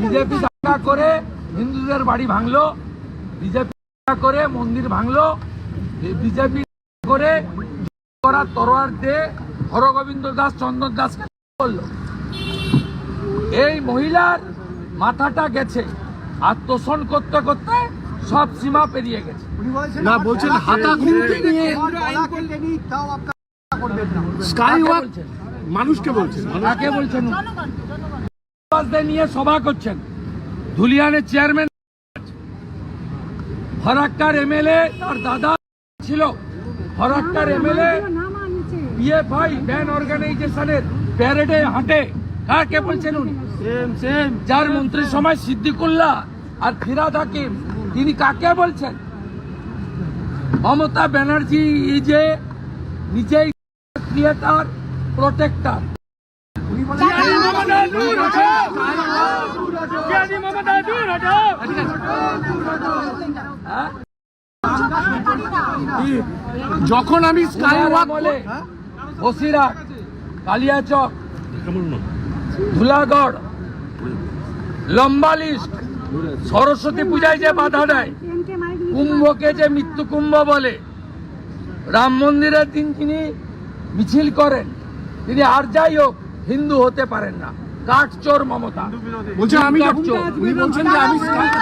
BJP দাঙ্গা করে হিন্দুদের বাড়ি ভাঙলো বিজেপি করে মন্দির ভাঙলো বিজেপি করে করার তরোয়ার দিয়ে হরগোবিন্দ দাস চন্দন দাসকে করল। এই মহিলার মাথাটা গেছে আত্মসন করতে করতে সব সীমা পেরিয়ে গেছে। না বলছেন হাতা খুন্তি নিয়ে স্কাই ওয়াক মানুষকে বলছেন। কাকে বলছেন? নিয়ে সভা করছেন। ধুলিয়ানের চেয়ারম্যান ফরাক্কার এমএলএ তার দাদা ছিল। ফরাক্কার এমএলএ ব্যান অর্গানাইজেশনের প্যারেডে হাঁটে। কাকে বলছেন উনি? যার মন্ত্রী সময় সিদ্দিকুল্লাহ আর ফিরাদ হাকিম তিনি কাকে বলছেন? মমতা ব্যানার্জি এই যে নিজেই ক্রিয়েটার প্রোটেক্টার যখন আমি স্কাই ওয়াক বলে। বসিরহাট কালিয়াচক ধুলাগড় লম্বা লিস্ট সরস্বতী পূজায় যে বাধা দেয় কুম্ভকে যে মৃত্যু কুম্ভ বলে রাম মন্দিরের দিন তিনি মিছিল করেন। তিনি আর যাই হোক হিন্দু হতে পারেন না। কাঠ চোর মমতা। বলছেন আমি উনি বলছেন যে আমি মমতা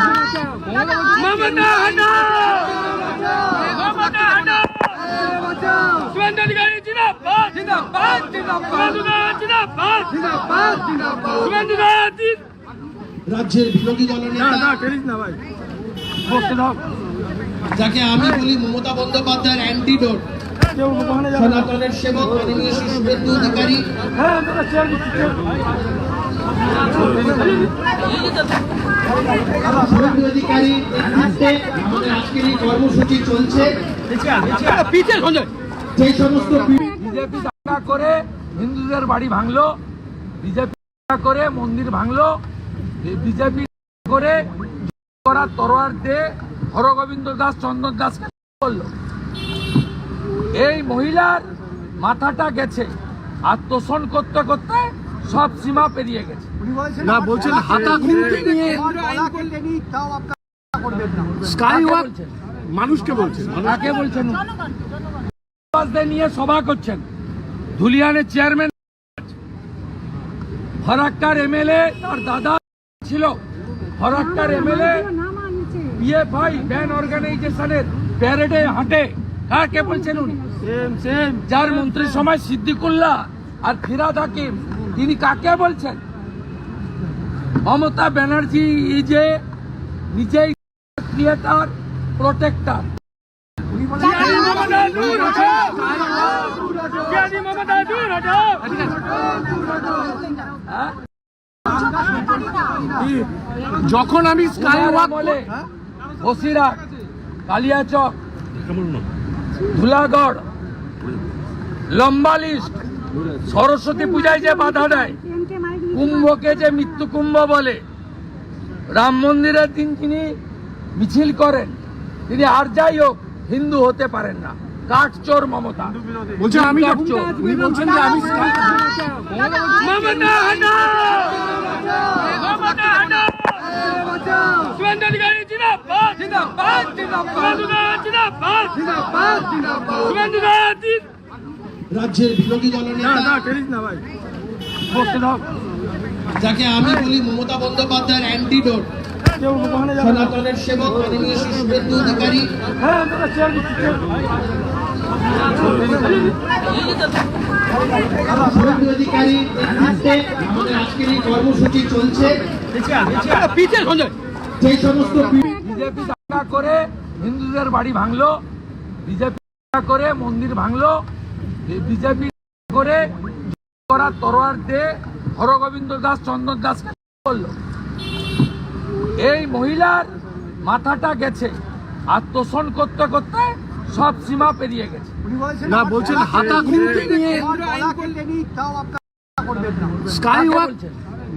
মমতা রাজ্যের বিরোধী দলনেতা যাকে আমি বলি মমতা বন্দ্যোপাধ্যায়ের অ্যান্টিডোট সনাতনের সেবক মাননীয় শুভেন্দু অধিকারী আমরা চেয়ার দিচ্ছি, চেয়ার। শুভেন্দু অধিকারী নেতৃত্বে আমাদের আজকের এই কর্মসূচি চলছে। যে সমস্ত বিজেপি দাঙ্গা করে হিন্দুদের বাড়ি ভাঙলো বিজেপি করে মন্দির ভাঙলো বিজেপি করে তরোয়ার দিয়ে হরগোবিন্দ দাস চন্দন দাসকে করল। এই মহিলার মাথাটা গেছে। আত্মসন করতে করতে সব সীমা পেরিয়ে গেছে। না বলছেন হাতা খুন্তি নিয়ে স্কাই ওয়াক মানুষকে বলছেন। কাকে বলছেন? নিয়ে সভা করছেন। ধুলিয়ানের চেয়ারম্যান ফরাক্কার এমএলএ তার দাদা ছিল। ফরাক্কার এমএলএ পিএফআই ব্যান অর্গানাইজেশনের প্যারেডে হাঁটে। কাকে বলছেন উনি? সেম সেম যার মন্ত্রী সময় সিদ্দিকুল্লাহ আর ফিরাদ হাকিম তিনি কাকে বলছেন? মমতা ব্যানার্জি এই যে নিজেই ক্রিয়েটার প্রোটেক্টার যখন আমি স্কাই ওয়াক বলে বসিরহাট কালিয়াচক। ধুলাগড় লম্বা লিস্ট সরস্বতী পূজায় যে বাধা দেয় কুম্ভকে যে মৃত্যু কুম্ভ বলে রাম মন্দিরের দিন তিনি মিছিল করেন। তিনি আর যাই হোক হিন্দু হতে পারেন না। কাঠ চোর মমতা। বলছেন আমি কাঠ চোর। উনি বলছেন যে আমি মমতা হটাও! মমতা হটাও! জিন্দাবাদ! জিন্দাবাদ! রাজ্যের বিরোধী দলনেতা বসতে দাও। যাকে আমি বলি মমতা বন্দ্যোপাধ্যায়ের অ্যান্টিডোট সনাতনের সেবক মাননীয় শ্রী শুভেন্দু অধিকারী হ্যাঁ। শুভেন্দু অধিকারী আমাদের আজকের এই কর্মসূচি চলছে যে সমস্ত বিজেপি দাঙ্গা করে হিন্দুদের বাড়ি ভাঙলো বিজেপি দাঙ্গা করে মন্দির ভাঙলো বিজেপি করে করার তরোয়ার দিয়ে হরগোবিন্দ দাস চন্দন দাসকে করল এই মহিলার মাথাটা গেছে আত্মসন করতে করতে সব সীমা পেরিয়ে গেছে। না বলছেন হাতা নিয়ে স্কাই ওয়াক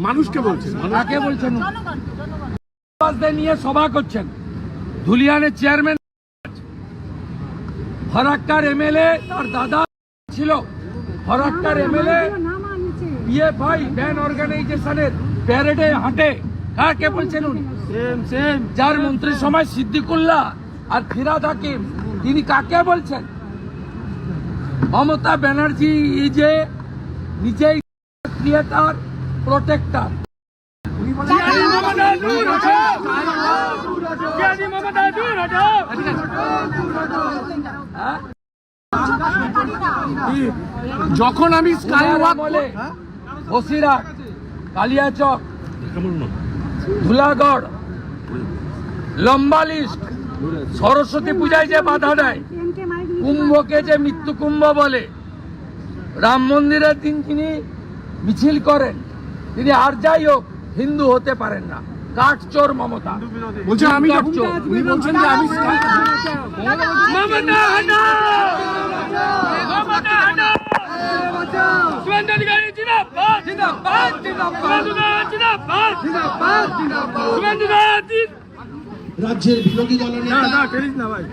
মানুষকে বলছেন। কাকে বলছেন? নিয়ে সভা করছেন। ধুলিয়ানের চেয়ারম্যান ফরাক্কার এমএলএ তার দাদা ছিল। ফরাক্কার এমএলএ পিএফআই ব্যান অর্গানাইজেশনের প্যারেডে হাঁটে। কাকে বলছেন উনি? যার মন্ত্রীর সময় সিদ্দিকুল্লাহ আর ফিরাদ হাকিম। তিনি কাকে বলছেন? মমতা ব্যানার্জি ইজ এ নিজেই ক্রিয়েটার প্রোটেক্টার যখন আমি স্কাই ওয়াক বলে বসিরহাট কালিয়াচক ধুলাগড় লম্বা লিস্ট সরস্বতী পূজায় যে বাধা দেয় কুম্ভকে যে মৃত্যু কুম্ভ বলে রাম মন্দিরের দিন তিনি মিছিল করেন। তিনি আর যাই হোক হিন্দু হতে পারেন না। কাঠ চোর মমতা। বলছেন আমি উনি বলছেন যে আমি রাজ্যের বিরোধী দলনেতা না ভাই।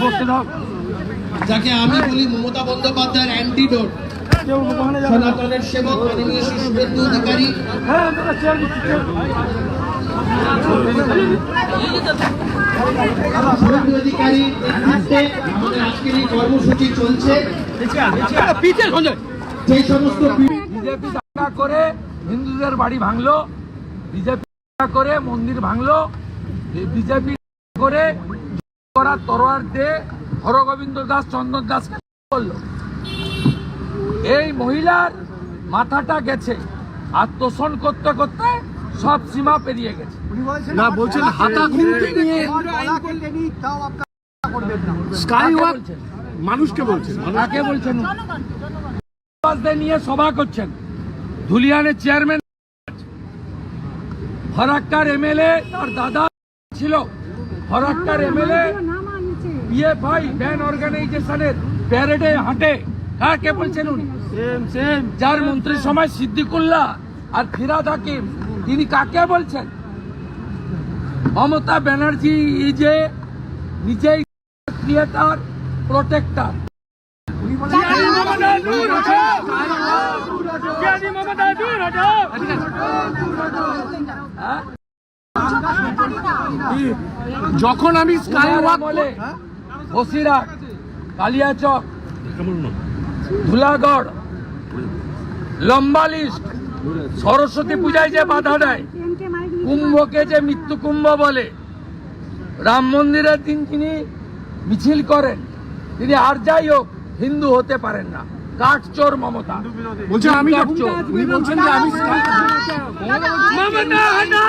বসতে যাকে আমি বলি মমতা বন্দ্যোপাধ্যায়ের অ্যান্টিডোট সনাতনের সেবক মাননীয় শুভেন্দু অধিকারী। অধিকারী আমাদের আজকের এই কর্মসূচি চলছে। সেই সমস্ত বিজেপি দাঙ্গা করে হিন্দুদের বাড়ি ভাঙলো বিজেপি করে মন্দির ভাঙলো বিজেপি করে করা তরোয়ার দিয়ে হরগোবিন্দ দাস চন্দন দাস করল। এই মহিলার মাথাটা গেছে। আর তোষণ করতে করতে সব সীমা পেরিয়ে গেছে। না বলছেন হাতা খুলতে নিয়ে স্কাই ওয়াক মানুষকে বলছেন কাকে বলছেন? নিয়ে সভা করছেন। ধুলিয়ানের চেয়ারম্যান। ফরাক্কার এমএলএ তার দাদা ছিল। ফরাক্কার এমএলএ পিএফআই ব্যান অর্গানাইজেশনের প্যারেডে হাঁটে। কাকে বলছেন উনি? যার মন্ত্রীর সময় সিদ্দিকুল্লাহ আর ফিরাদ হাকিম তিনি কাকে বলছেন? মমতা ব্যানার্জি ইজ নিজেই ক্রিয়েটার প্রোটেক্টার যখন আমি স্কাই ওয়াক বলে বসিরহাট কালিয়াচক ধুলাগড় লম্বা লিস্ট সরস্বতী পূজায় যে বাধা দেয় কুম্ভকে যে মৃত্যু কুম্ভ বলে রাম মন্দিরের দিন তিনি মিছিল করেন। তিনি আর যাই হোক হিন্দু হতে পারেন না। কাঠ চোর মমতা। বলছেন আমি কাঠ চোর। বলছেন যে আমি স্কাই মমতা হাটা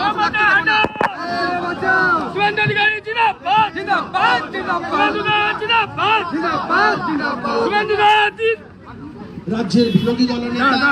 মমতা হাটা শুভেন্দু অধিকারী জিন্দাবাদ জিন্দাবাদ। জিন্দাবাদ অধিকারী রাজ্যের বিরোধী দলনেতা না